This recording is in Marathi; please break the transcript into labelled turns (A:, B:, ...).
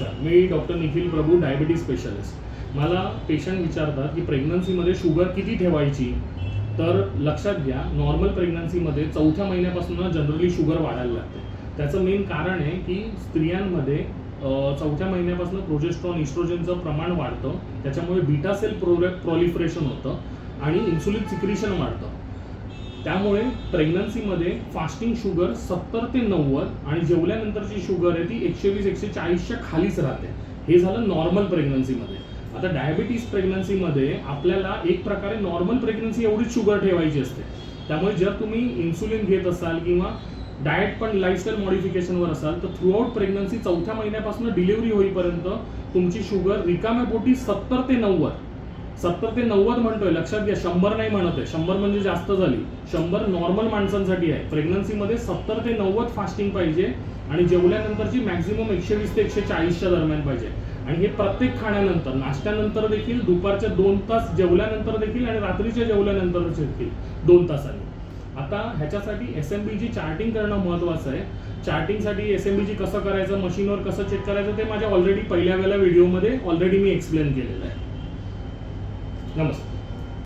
A: मी doctor Nikhil Prabhu diabetes specialist मला पेशंट विचारतात की प्रेग्नन्सीमध्ये शुगर किती ठेवायची? तर लक्षात घ्या नॉर्मल प्रेग्नन्सीमध्ये चौथ्या महिन्यापासून जनरली शुगर वाढायला लागते. त्याचं मेन कारण आहे की स्त्रियांमध्ये चौथ्या महिन्यापासून प्रोजेस्ट्रॉन इस्ट्रोजनचं प्रमाण वाढतं. त्याच्यामुळे बीटा सेल प्रोरे प्रॉलिफरेशन होतं आणि इन्सुलिन सिक्रिशन वाढतं. त्यामुळे प्रेग्नन्सीमध्ये फास्टिंग शुगर सत्तर ते नव्वद आणि जेवल्यानंतरची शुगर आहे ती एकशे वीस एकशे चाळीसच्या खालीच राहते. हे झालं नॉर्मल प्रेग्नन्सीमध्ये आता डायबिटीस प्रेग्नन्सीमध्ये आपल्याला एक प्रकारे नॉर्मल प्रेग्नन्सी एवढीच शुगर ठेवायची असते. त्यामुळे जर तुम्ही इन्सुलिन घेत असाल किंवा डाएट पण लाईफस्टाईल मॉडिफिकेशनवर असाल तर थ्रूआउट प्रेग्नन्सी चौथ्या महिन्यापासून डिलिव्हरी होईपर्यंत तुमची शुगर रिकाम्या पोटी सत्तर ते नव्वद. सत्तर ते नव्वद म्हणतोय लक्षात घ्या शंभर नाही म्हणत आहे. शंभर म्हणजे जास्त झाली. शंभर नॉर्मल माणसांसाठी आहे. प्रेग्नन्सीमध्ये सत्तर ते नव्वद फास्टिंग पाहिजे आणि जेवल्यानंतरची मॅक्झिमम एकशे वीस ते एकशे चाळीसच्या दरम्यान पाहिजे. आणि हे प्रत्येक खाण्यानंतर नाश्त्यानंतर देखील दुपारच्या दोन तास जेवल्यानंतर देखील आणि रात्रीच्या जेवल्यानंतर देखील दोन तासांनी. आता ह्याच्यासाठी एस एम बीची चार्टिंग करणं महत्त्वाचं आहे. चार्टिंगसाठी एस एम बीची कसं करायचं मशीनवर कसं चेक करायचं ते माझ्या ऑलरेडी पहिल्या वेळेला व्हिडिओमध्ये ऑलरेडी मी एक्सप्लेन केलेलं आहे. ನಮಸ್ತೆ